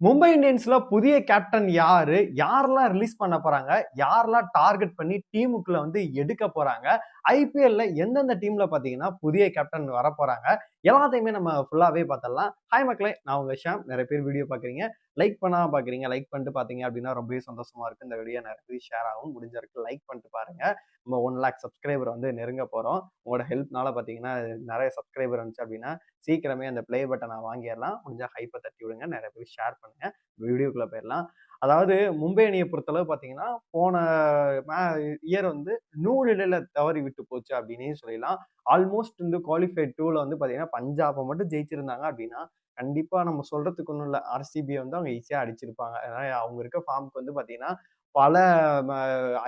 மும்பை இந்தியன்ஸ்ல புதிய கேப்டன் யாரு? யாரெல்லாம் ரிலீஸ் பண்ண போறாங்க? யாரெல்லாம் டார்கெட் பண்ணி டீமுக்குள்ள வந்து எடுக்க போறாங்க? ஐபிஎல்ல எந்தெந்த டீம்ல பாத்தீங்கன்னா புதிய கேப்டன் வர போறாங்க எல்லாத்தையுமே நம்ம ஃபுல்லாகவே பார்த்தலாம் ஹாய் மக்களே நான் உங்கள் ஷாம். நிறைய பேர் வீடியோ பார்க்குறீங்க லைக் பண்ணால் பார்க்குறீங்க லைக் பண்ணிட்டு பார்த்தீங்க அப்படின்னா ரொம்பவே சந்தோஷமாக இருக்குது இந்த வீடியோ நிறைய பேர் ஷேர் ஆகும் முடிஞ்ச லைக் பண்ணிட்டு பாருங்கள் நம்ம ஒன் லேக் சப்ஸ்கிரைபர் வந்து நெருங்க போகிறோம் உங்களோட ஹெல்ப்னால பார்த்தீங்கன்னா நிறைய சப்ஸ்கிரைபர் இருந்துச்சு அப்படின்னா சீக்கிரமே அந்த ப்ளே பட்டனை வாங்கிடலாம். முடிஞ்சால் ஹைப்பை தட்டி விடுங்க. நிறைய பேர் ஷேர் பண்ணுங்கள் வீடியோக்குள்ளே போயிடலாம். அதாவது மும்பை அணியை பொறுத்தளவு பார்த்தீங்கன்னா போன இயர் வந்து நூறு தவறி விட்டு போச்சு அப்படின்னே சொல்லலாம். ஆல்மோஸ்ட் வந்து குவாலிஃபைட் டூவில் வந்து பார்த்தீங்கன்னா பஞ்சாபை மட்டும் ஜெயிச்சிருந்தாங்க அப்படின்னா கண்டிப்பாக நம்ம சொல்கிறதுக்கு ஒன்றும் இல்லை. ஆர்சிபியை வந்து அவங்க ஈஸியாக அடிச்சிருப்பாங்க. ஏன்னா அவங்க இருக்க ஃபார்முக்கு வந்து பார்த்தீங்கன்னா பல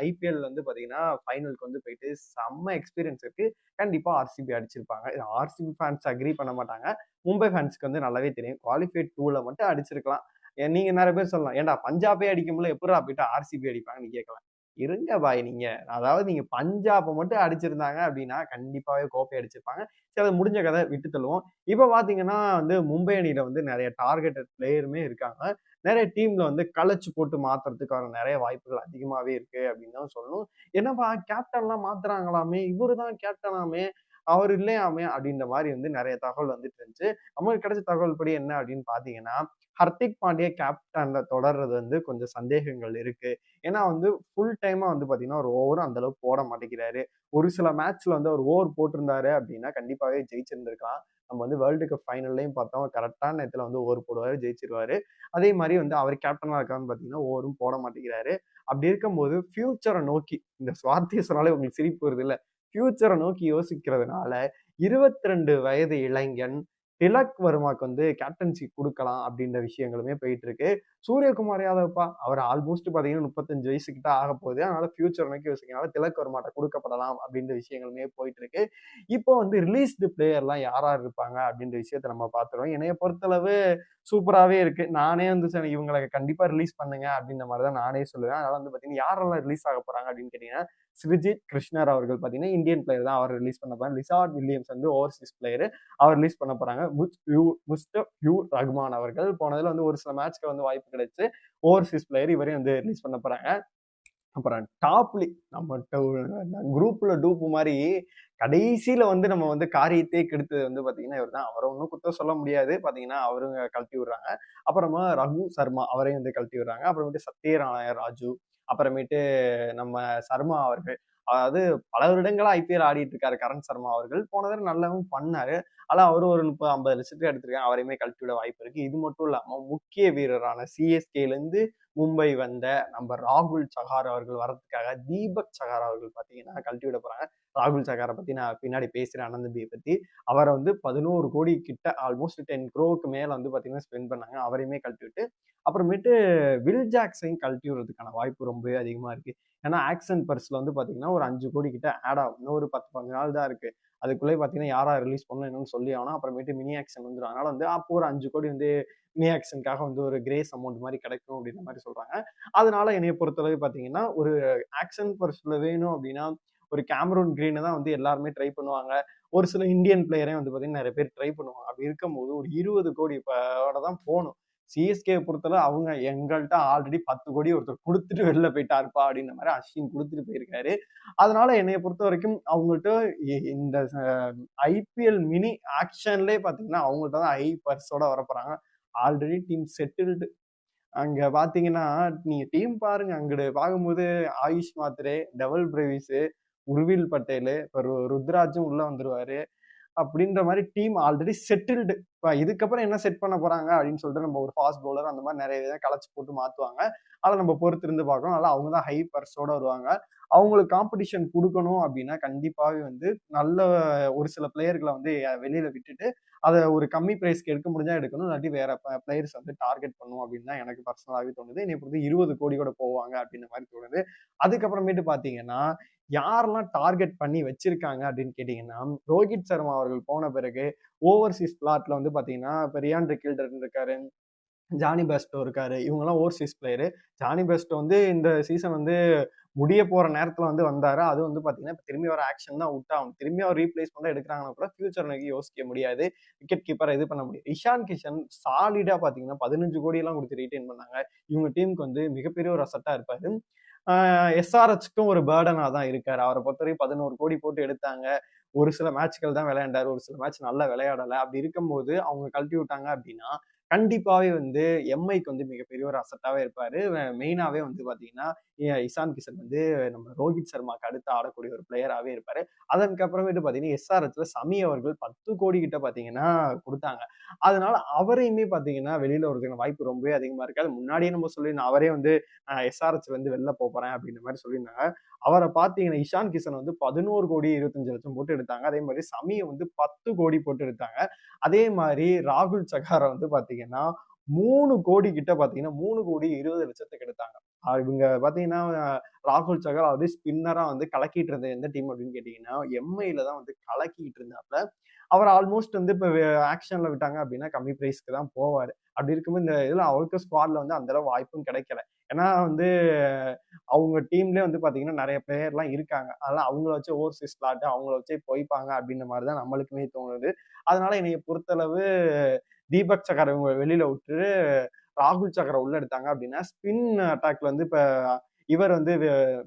ஐபிஎல் வந்து பார்த்தீங்கன்னா ஃபைனலுக்கு வந்து போயிட்டு செம்ம எக்ஸ்பீரியன்ஸ் இருக்கு. கண்டிப்பாக ஆர்சிபி அடிச்சிருப்பாங்க. ஆர்சிபி ஃபேன்ஸ் அக்ரி பண்ண மாட்டாங்க. மும்பை ஃபேன்ஸ்க்கு வந்து நல்லாவே தெரியும். குவாலிஃபைட் டூவில் மட்டும் அடிச்சிருக்கலாம். நீங்க நிறைய பேர் சொல்லலாம். ஏன்டா பஞ்சாபே அடிக்கும்போது எப்படா போயிட்டு ஆர்சிபி அடிப்பாங்கன்னு கேட்கலாம். இருங்க பாய் நீங்க. அதாவது நீங்க பஞ்சாபை மட்டும் அடிச்சிருந்தாங்க அப்படின்னா கண்டிப்பாவே கோப்பை அடிச்சிருப்பாங்க. சரி அதை முடிஞ்ச கதை விட்டு தள்ளுவோம். இப்ப பாத்தீங்கன்னா வந்து மும்பை அணியில வந்து நிறைய டார்கெட்டட் பிளேயருமே இருக்காங்க. நிறைய டீம்ல வந்து களைச்சு போட்டு மாத்துறதுக்கான நிறைய வாய்ப்புகள் அதிகமாவே இருக்கு அப்படின்னு தான் சொல்லணும். என்னப்பா கேப்டன்லாம் மாத்துறாங்களாமே? இவரு தான் கேப்டனாமே அவர் இல்லையாமே அப்படின்ற மாதிரி வந்து நிறைய தகவல் வந்துட்டு இருந்துச்சு. நம்மளுக்கு கிடைச்ச தகவல் படி என்ன அப்படின்னு பாத்தீங்கன்னா ஹர்திக் பாண்டியா கேப்டன்ல தொடர்றது வந்து கொஞ்சம் சந்தேகங்கள் இருக்கு. ஏன்னா வந்து ஃபுல் டைமா வந்து பாத்தீங்கன்னா ஒரு ஓவரும் அந்த அளவுக்கு போட மாட்டேங்கிறாரு. ஒரு சில மேட்ச்ல வந்து அவர் ஓவர் போட்டிருந்தாரு அப்படின்னா கண்டிப்பாவே ஜெயிச்சிருந்திருக்கலாம். நம்ம வந்து வேர்ல்டு கப் ஃபைனல்லையும் பார்த்தோம். கரெக்டான நேரத்தில் வந்து ஓவர் போடுவார் ஜெயிச்சிருவாரு. அதே மாதிரி வந்து அவர் கேப்டனாக இருக்கான்னு பார்த்தீங்கன்னா ஓவரும் போட மாட்டேங்கிறாரு. அப்படி இருக்கும்போது ஃபியூச்சரை நோக்கி இந்த சுவார்த்திய சொன்னாலே உங்களுக்கு சிரிப்பு வருது இல்லை? ஃபியூச்சரை நோக்கி யோசிக்கிறதுனால இருபத்தி ரெண்டு வயது இளைஞன் திலக் வர்மாக்கு வந்து கேப்டன்சி கொடுக்கலாம் அப்படின்ற விஷயங்களுமே போயிட்டு இருக்கு சூரியகுமார் யாதவ்ப்பா அவர் ஆல்மோஸ்ட் பார்த்தீங்கன்னா முப்பத்தஞ்சு வயசு கிட்ட ஆக போகுது. அதனால ஃபியூச்சர் நோக்கி யோசிக்கனால திலக் வர்மாட்ட கொடுக்கப்படலாம் அப்படின்ற விஷயங்களுமே போயிட்டு இருக்கு இப்போ வந்து ரிலீஸ்டு பிளேயர்லாம் யாரா இருப்பாங்க அப்படின்ற விஷயத்த நம்ம பார்த்துருவோம் என்னைய பொறுத்தளவு சூப்பராகவே இருக்கு. நானே வந்து சரி இவங்களை கண்டிப்பாக ரிலீஸ் பண்ணுங்க அப்படின்ற மாதிரி தான் நானே சொல்லுவேன். அதனால வந்து பார்த்தீங்கன்னா யாரெல்லாம் ரிலீஸ் ஆக போறாங்க அப்படின்னு கேட்டீங்கன்னா ஸ்ரிஜித் கிருஷ்ணர் அவர்கள் பார்த்தீங்கன்னா இந்தியன் பிளேயர் தான் அவர் ரிலீஸ் பண்ண போறாங்க. லிசார்ட் வில்லியம்ஸ் வந்து ஓவர்சீஸ் பிளேயர் அவர் ரிலீஸ் பண்ண போறாங்க. முஸ்டப் யூ ரஹ்மான் அவர்கள் போனதுல வந்து ஒரு சில மேட்ச்க்கு வந்து வாய்ப்பு கிடைச்சு ஓவர்சீஸ் பிளேயர் இவரையும் வந்து ரிலீஸ் பண்ண போறாங்க. அப்புறம் டாப்லி நம்ம குரூப்ல டூப்பு மாதிரி கடைசியில வந்து நம்ம வந்து காரியத்தையே கெடுத்தது வந்து பாத்தீங்கன்னா இவர் தான். அவரை ஒன்றும் குத்தம் சொல்ல முடியாது. பாத்தீங்கன்னா அவருங்க கழட்டி விடுறாங்க. அப்புறமா ரகு சர்மா அவரையும் வந்து கழட்டி விடுறாங்க. அப்புறமேட்டு சத்யநாராயண ராஜு அப்புறமேட்டு நம்ம சர்மா அவர்கள். அதாவது பல வருடங்களா ஐபிஎல் ஆடிட்டு இருக்காரு கரண் சர்மா அவர்கள். போன தடவை நல்லாவும் பண்ணாரு. ஆனா அவரு ஒரு முப்பது ஐம்பது லட்சத்துக்கு எடுத்திருக்காங்க. அவரையுமே கழட்டி விட வாய்ப்பு இருக்கு. இது மட்டும் இல்லாம முக்கிய வீரரான சிஎஸ்கேல இருந்து மும்பை வந்த நம்ம ராகுல் சகார் அவர்கள் வரதுக்காக தீபக் சகார் அவர்கள் பார்த்தீங்கன்னா கழட்டி விட போகிறாங்க ராகுல் சகாரை பற்றி நான் பின்னாடி பேசுகிறேன் அனந்தம்பியை பற்றி அவரை வந்து பதினோரு கோடி கிட்ட ஆல்மோஸ்ட் டென் க்ரோவுக்கு மேலே வந்து பார்த்தீங்கன்னா ஸ்பெண்ட் பண்ணாங்க. அவரையுமே கழட்டி விட்டு அப்புறமேட்டு வில் ஜாக்ஸையும் கழட்டி விடுறதுக்கான வாய்ப்பு ரொம்பவே அதிகமாக இருக்குது ஏன்னா ஆக்சன் பர்ஸில் வந்து பார்த்தீங்கன்னா ஒரு அஞ்சு கோடி கிட்ட ஆட் ஆகும். இன்னும் ஒரு பத்து பஞ்சு நாள் தான் இருக்குது அதுக்குள்ளே பார்த்தீங்கன்னா யாராக ரிலீஸ் பண்ணணும் என்னன்னு சொல்லி ஆகணும். அப்புறமேட்டு மினி ஆக்ஷன் வந்துடும் அதனால் வந்து அப்போ ஒரு அஞ்சு கோடி வந்து ஆக்ஷனுக்காக வந்து ஒரு கிரேஸ் அமௌண்ட் மாதிரி கிடைக்கும் அப்படின்ற மாதிரி சொல்றாங்க. அதனால என்னைய பொறுத்தளவு பார்த்தீங்கன்னா ஒரு ஆக்ஷன் பர்ஸில் வேணும் அப்படின்னா ஒரு கேமரூன் கிரீனை தான் வந்து எல்லாருமே ட்ரை பண்ணுவாங்க. ஒரு சில இந்தியன் பிளேயரே வந்து பார்த்தீங்கன்னா நிறைய பேர் ட்ரை பண்ணுவாங்க. அப்படி இருக்கும்போது ஒரு இருபது கோடி இப்போ தான் போகணும். சிஎஸ்கே பொறுத்தளவு அவங்க எங்கள்கிட்ட ஆல்ரெடி பத்து கோடி ஒருத்தர் கொடுத்துட்டு வெளில போயிட்டாருப்பா அப்படின்ற மாதிரி அஸ்வின் கொடுத்துட்டு போயிருக்காரு. அதனால என்னைய பொறுத்த வரைக்கும் அவங்கள்ட்ட இந்த ஐபிஎல் மினி ஆக்ஷன்லேயே பார்த்தீங்கன்னா அவங்கள்ட்ட தான் ஐ பர்ஸோட வரப்போறாங்க. ஆல்ரெடி டீம் செட்டில்டு அங்க பாத்தீங்கன்னா நீங்க டீம் பாருங்க. அங்கிட்டு பார்க்கும்போது ஆயுஷ் மாத்ரே டபுள் பிரவிஸு உருவில் பட்டேலு இப்போ ருத்ராஜும் உள்ள வந்துருவாரு. அப்படின்ற மாதிரி டீம் ஆல்ரெடி செட்டில்டு இப்போ இதுக்கப்புறம் என்ன செட் பண்ண போறாங்க? அப்படின்னு சொல்லிட்டு நம்ம ஒரு ஃபாஸ்ட் பவுலர் அந்த மாதிரி நிறைய இதை களைச்சு போட்டு மாற்றுவாங்க அதை நம்ம பொறுத்து இருந்து பார்க்கணும். அதனால அவங்க தான் ஹை பர்ஸோட வருவாங்க. அவங்களுக்கு காம்படிஷன் கொடுக்கணும் அப்படின்னா கண்டிப்பாகவே வந்து நல்ல ஒரு சில பிளேயர்களை வந்து வெளியில விட்டுட்டு அதை ஒரு கம்மி ப்ரைஸ்க்கு எடுக்க முடிஞ்சா எடுக்கணும். இல்லாட்டி வேற பிளேயர்ஸ் வந்து டார்கெட் பண்ணும் அப்படின்னு தான் எனக்கு பர்சனலாகவே தோணுது. என்னை பொறுத்து இருபது கோடி கூட போவாங்க அப்படின்ற மாதிரி தோணுது. அதுக்கப்புறமேட்டு பார்த்தீங்கன்னா யாரெல்லாம் டார்கெட் பண்ணி வச்சிருக்காங்க அப்படின்னு கேட்டிங்கன்னா ரோஹித் சர்மா அவர்கள் போன பிறகு ஓவர்சீஸ் பிளாட்ல வந்து பார்த்தீங்கன்னா இப்போ ரியான் கில்டர் இருக்காரு ஜானி பெஸ்டோ இருக்காரு. இவங்கெல்லாம் ஓவர்சீஸ் பிளேயரு ஜானி பெஸ்டோ வந்து இந்த சீசன் வந்து முடிய போகிற நேரத்தில் வந்து வந்தாரு. அது வந்து பார்த்தீங்கன்னா திரும்பி வர ஆக்ஷன் தான் விட்டு ஆகும். திரும்பி அவர் ரீப்ளேஸ் பண்ண எடுக்கிறாங்கன்னா கூட ஃபியூச்சர் நோக்கி யோசிக்க முடியாது. விக்கெட் கீப்பரை இது பண்ண முடியாது. இஷான் கிஷன் சாலிடாக பார்த்தீங்கன்னா பதினஞ்சு கோடியெல்லாம் கொடுத்து ரீட்டைன் பண்ணாங்க. இவங்க டீமுக்கு வந்து மிகப்பெரிய ஒரு அசட்டாக இருப்பார். எஸ்ஆர்ஹெச்க்கும் ஒரு பேர்டனாக தான் இருக்கார். அவரை பொறுத்தவரைக்கும் பதினோரு கோடி போட்டு எடுத்தாங்க. ஒரு சில மேட்ச்கள் தான் விளையாண்டார். ஒரு சில மேட்ச் நல்லா விளையாடலை. அப்படி இருக்கும்போது அவங்க கழட்டி விட்டாங்க அப்படின்னா கண்டிப்பாகவே வந்து எம்ஐக்கு வந்து மிகப்பெரிய ஒரு அசட்டாகவே இருப்பார். மெயினாகவே வந்து பார்த்தீங்கன்னா இசான் கிஷன் வந்து நம்ம ரோஹித் சர்மாக்கு அடுத்து ஆடக்கூடிய ஒரு பிளேயராகவே இருப்பார். அதற்கப்புறமேட்டு பார்த்தீங்கன்னா எஸ்ஆர்எச்ல சமி அவர்கள் பத்து கோடி கிட்ட பார்த்தீங்கன்னா கொடுத்தாங்க. அதனால அவரையுமே பார்த்தீங்கன்னா வெளியில் வரதுக்கான வாய்ப்பு ரொம்பவே அதிகமாக இருக்காது முன்னாடியே நம்ம சொல்லியிருந்தோம் அவரே வந்து எஸ்ஆர்எச்லேருந்து வெளில போகிறேன் அப்படின்ற மாதிரி சொல்லியிருந்தாங்க. அவரை பார்த்தீங்கன்னா இஷான் கிஷன் வந்து பதினோரு கோடி இருபத்தஞ்சு லட்சம் போட்டு எடுத்தாங்க. அதே மாதிரி சமியை வந்து பத்து கோடி போட்டு எடுத்தாங்க. அதே மாதிரி ராகுல் சகாரை வந்து பார்த்தீங்கன்னா பாத்தீங்கன்னா மூணு கோடி கிட்ட பாத்தீங்கன்னா மூணு கோடி இருபது லட்சத்துக்கு எடுத்தாங்க. இவங்க பாத்தீங்கன்னா ராகுல் சகர் அது ஸ்பின்னரா வந்து கலக்கிட்டு இருந்த எந்த டீம் அப்படின்னு கேட்டீங்கன்னா எம்ஐல தான் வந்து கலக்கிட்டு இருந்தாப்ல. அவர் ஆல்மோஸ்ட் வந்து இப்போ ஆக்ஷன்ல விட்டாங்க அப்படின்னா கம்மி பிரைஸ்க்கு தான் போவார். அப்படி இருக்கும்போது இந்த இதில் அவருக்கு ஸ்குவாட்ல வந்து அந்த அளவு வாய்ப்பும் கிடைக்கல. ஏன்னா வந்து அவங்க டீம்லேயே வந்து பார்த்தீங்கன்னா நிறைய பிளேயர்லாம் இருக்காங்க. அதனால அவங்கள வச்சு ஓவர்சீஸ் ஸ்லாட்டு அவங்கள வச்சே போய்ப்பாங்க அப்படின்ற மாதிரி தான் நம்மளுக்குமே தோணுது. அதனால என்னைய பொறுத்தளவு தீபக் சக்கரை இவங்க வெளியில விட்டு ராகுல் சக்கரை உள்ள எடுத்தாங்க அப்படின்னா ஸ்பின் அட்டாக்ல வந்து இப்போ இவர் வந்து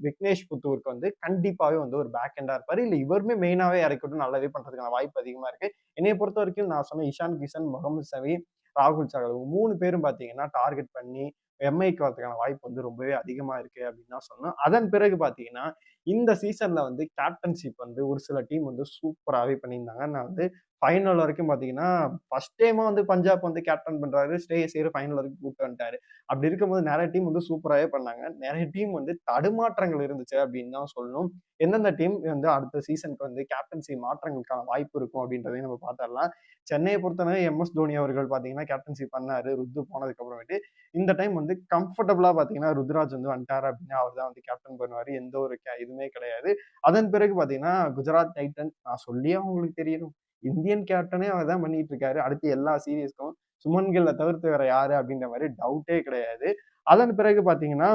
விக்னேஷ் புத்தூருக்கு வந்து கண்டிப்பாவே வந்து ஒரு பேக் எண்டா இருப்பாரு. இல்ல இவருமே மெயினாவே இறக்கட்டும் நல்லாவே பண்றதுக்கான வாய்ப்பு அதிகமா இருக்கு. என்னைய பொறுத்த வரைக்கும் நான் சொன்ன இஷான் கிஷன் முகமது சவி ராகுல் சகர் மூணு பேரும் பாத்தீங்கன்னா டார்கெட் பண்ணி எம்ஐக்கு வரதுக்கான வாய்ப்பு வந்து ரொம்பவே அதிகமா இருக்கு அப்படின்னு தான் சொன்னோம் அதன் பிறகு பாத்தீங்கன்னா இந்த சீசன்ல வந்து கேப்டன்ஷிப் வந்து ஒரு சில டீம் வந்து சூப்பராகவே பண்ணியிருந்தாங்க. நான் வந்து ஃபைனல் வரைக்கும் பார்த்தீங்கன்னா ஃபர்ஸ்ட் டைமாக வந்து பஞ்சாப் வந்து கேப்டன் பண்ணுறாரு ஸ்டே செய்கிற ஃபைனல் வரைக்கும் கூப்பிட்டு வந்துட்டாரு. அப்படி இருக்கும்போது நிறைய டீம் வந்து சூப்பராகவே பண்ணாங்க. நிறைய டீம் வந்து தடுமாற்றங்கள் இருந்துச்சு அப்படின்னு தான் சொல்லணும். எந்தெந்த டீம் வந்து அடுத்த சீசனுக்கு வந்து கேப்டன்சி மாற்றங்களுக்கான வாய்ப்பு இருக்கும் அப்படின்றதையும் நம்ம பார்த்துடலாம். சென்னையை பொறுத்தவரை எம் எஸ் தோனி அவர்கள் பார்த்தீங்கன்னா கேப்டன்சி பண்ணாரு. ருத்து போனதுக்கு அப்புறமேட்டு இந்த டைம் வந்து கம்ஃபர்டபுளாக பார்த்தீங்கன்னா ருத்ராஜ் வந்து வந்துட்டார் அப்படின்னா அவர் தான் வந்து கேப்டன் பண்ணுவார். எந்த ஒரு இதுவுமே கிடையாது. அதன் பிறகு பார்த்தீங்கன்னா குஜராத் டைட்டன் நான் சொல்லியே அவங்களுக்கு தெரியணும். இந்தியன் கேப்டனே அவர் தான் பண்ணிட்டு இருக்காரு அடுத்து எல்லா சீரியஸ்க்கும் சுமன்களை தவிர்த்து வேற யாரு அப்படின்ற மாதிரி டவுட்டே கிடையாது. அதன் பிறகு பாத்தீங்கன்னா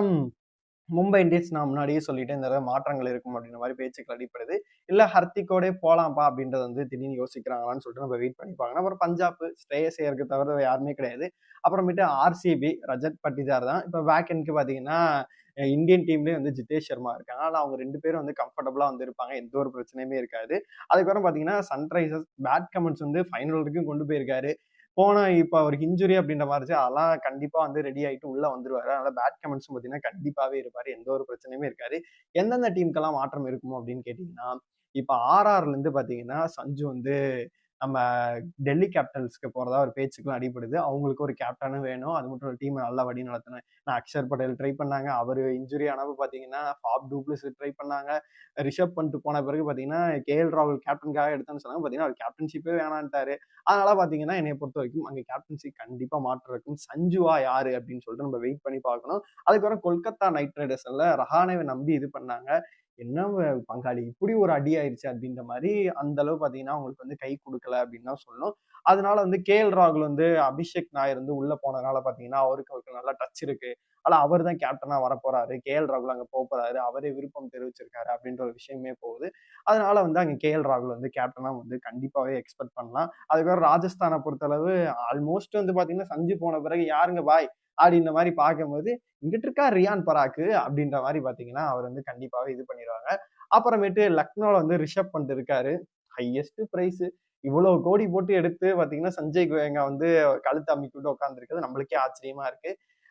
மும்பை இண்டியன்ஸ் நான் முன்னாடியே சொல்லிட்டு இந்த மாற்றங்கள் இருக்கும் அப்படின்ற மாதிரி பேச்சுக்கள் அடிப்படுது. இல்லை ஹர்த்திக்கோடே போகலாம்ப்பா அப்படின்றத வந்து திடீர்னு யோசிக்கிறாங்களான்னு சொல்லிட்டு நம்ம வெயிட் பண்ணிப்பாங்க அப்புறம் பஞ்சாப் ஸ்ரேயசேயருக்கு தவிர யாருமே கிடையாது. அப்புறமேட்டு ஆர்சிபி ரஜத் பட்டிதார் தான். இப்போ வேக்கனுக்கு பார்த்தீங்கன்னா இந்தியன் டீம்லேயே வந்து ஜிதேஷ் சர்மா இருக்காங்க. ஆனால் அவங்க ரெண்டு பேரும் வந்து கம்ஃபர்டபுளாக வந்து இருப்பாங்க. எந்த ஒரு பிரச்சனையுமே இருக்காது. அதுக்கப்புறம் பார்த்தீங்கன்னா சன்ரைசர்ஸ் பேட் கமெண்ட்ஸ் வந்து ஃபைனல் வரைக்கும் கொண்டு போயிருக்காரு. போன இப்போ அவருக்கு இன்ஜுரி அப்படின்ற மாதிரி அதெல்லாம் கண்டிப்பா வந்து ரெடி ஆகிட்டு உள்ள வந்துருவாரு. அதனால பேட் கமெண்ட்ஸும் பார்த்தீங்கன்னா கண்டிப்பாவே இருப்பாரு. எந்த ஒரு பிரச்சனையுமே இருக்காது. எந்தெந்த டீமுக்கெல்லாம் மாற்றம் இருக்குமோ அப்படின்னு கேட்டீங்கன்னா இப்போ ஆர்ஆர்ல இருந்து பாத்தீங்கன்னா சஞ்சு வந்து நம்ம டெல்லி கேபிட்டல்ஸ்க்கு போகிறதா ஒரு பேச்சுக்கெல்லாம் அடிபடுது. அவங்களுக்கு ஒரு கேப்டனும் வேணும். அது மட்டும் டீம் நல்லா வழி நடத்தினேன் நான் அக்ஷர் பட்டேல் ட்ரை பண்ணாங்க. அவர் இன்ஜுரி ஆனப்ப பார்த்தீங்கன்னா ஃபாப் டூப்ளிஸ் ட்ரை பண்ணாங்க. ரிஷப் பண்ணிட்டு போன பிறகு பார்த்தீங்கன்னா கே எல் ராகுல் கேப்டனுக்காக எடுத்தேன்னு சொன்னாங்க. பார்த்தீங்கன்னா அவர் கேப்டன்ஷிப்பே வேணான்ட்டாரு. அதனால பார்த்தீங்கன்னா என்னை பொறுத்த வரைக்கும் அங்கே கேப்டன்ஷிப் கண்டிப்பாக மாற்றம் இருக்கும். சஞ்சுவா யாரு அப்படின்னு சொல்லிட்டு நம்ம வெயிட் பண்ணி பார்க்கணும். அதுக்கப்புறம் கொல்கத்தா நைட் ரைடர்ஸ்ல ரஹானேவை நம்பி இது பண்ணாங்க. என்ன பங்காளி? இப்படி ஒரு அடி ஆயிடுச்சு அப்படின்ற மாதிரி அந்த அளவு பார்த்தீங்கன்னா அவங்களுக்கு வந்து கை கொடுக்கல அப்படின்னு தான் சொல்லணும். அதனால வந்து கே எல் ராகுல் வந்து அபிஷேக் நாயர் வந்து உள்ள போனதுனால பார்த்தீங்கன்னா அவருக்கு அவருக்கு நல்லா டச் இருக்கு. ஆனால் அவர் தான் கேப்டனாக வரப்போறாரு. கே எல் ராகுல் அங்கே போக போறாரு. அவரே விருப்பம் தெரிவிச்சிருக்காரு அப்படின்ற ஒரு விஷயமே போகுது. அதனால வந்து அங்கே கே எல் ராகுல் வந்து கேப்டனாக வந்து கண்டிப்பாகவே எக்ஸ்பெக்ட் பண்ணலாம். அதுக்கப்புறம் ராஜஸ்தானை பொறுத்தளவு ஆல்மோஸ்ட் வந்து பார்த்தீங்கன்னா சஞ்சு போன பிறகு யாருங்க பாய்? அப்படின்ற மாதிரி பார்க்கும்போது இங்கிட்டு இருக்கா ரியான் பராக்கு? அப்படின்ற மாதிரி பார்த்தீங்கன்னா அவர் வந்து கண்டிப்பாகவே இது பண்ணிடுவாங்க. அப்புறமேட்டு லக்னோவில் வந்து ரிஷப் பண்ணிட்டு இருக்காரு. ஹையஸ்ட் ப்ரைஸ் இவ்வளோ கோடி போட்டு எடுத்து பார்த்தீங்கன்னா சஞ்சய் கோயங்கா வந்து கழுத்து அமைக்கிட்டு உட்காந்துருக்குது நம்மளுக்கே ஆச்சரியமா இருக்கு.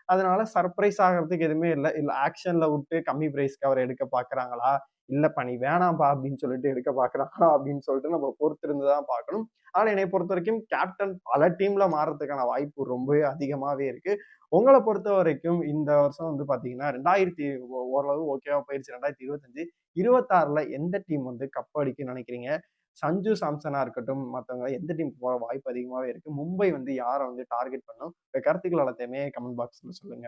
அதனால சர்ப்ரைஸ் ஆகிறதுக்கு எதுவுமே இல்லை. இல்லை ஆக்ஷன்ல விட்டு கம்மி ப்ரைஸ்க்கு அவர் எடுக்க பார்க்குறாங்களா? இல்லைப்பா நீ வேணாம்பா அப்படின்னு சொல்லிட்டு எடுக்க பாக்குறாங்களா அப்படின்னு சொல்லிட்டு நம்ம பொறுத்திருந்து தான் பார்க்கணும். ஆனால் என்னை பொறுத்த வரைக்கும் கேப்டன் பல டீம்ல மாறுறதுக்கான வாய்ப்பு ரொம்பவே அதிகமாகவே இருக்கு. உங்களை பொறுத்த வரைக்கும் இந்த வருஷம் வந்து பார்த்தீங்கன்னா ரெண்டாயிரத்தி ஓரளவு ஓகேவா போயிருச்சு. ரெண்டாயிரத்தி இருபத்தஞ்சு இருபத்தாறுல எந்த டீம் வந்து கப் அடிக்க நினைக்கிறீங்க? சஞ்சு சாம்சனா இருக்கட்டும் மற்றவங்க எந்த டீம் போற வாய்ப்பு அதிகமாகவே இருக்கு? மும்பை வந்து யாரை வந்து டார்கெட் பண்ணும்? கருத்துக்கள் எல்லாத்தையுமே கமெண்ட் பாக்ஸ்ல சொல்லுங்க.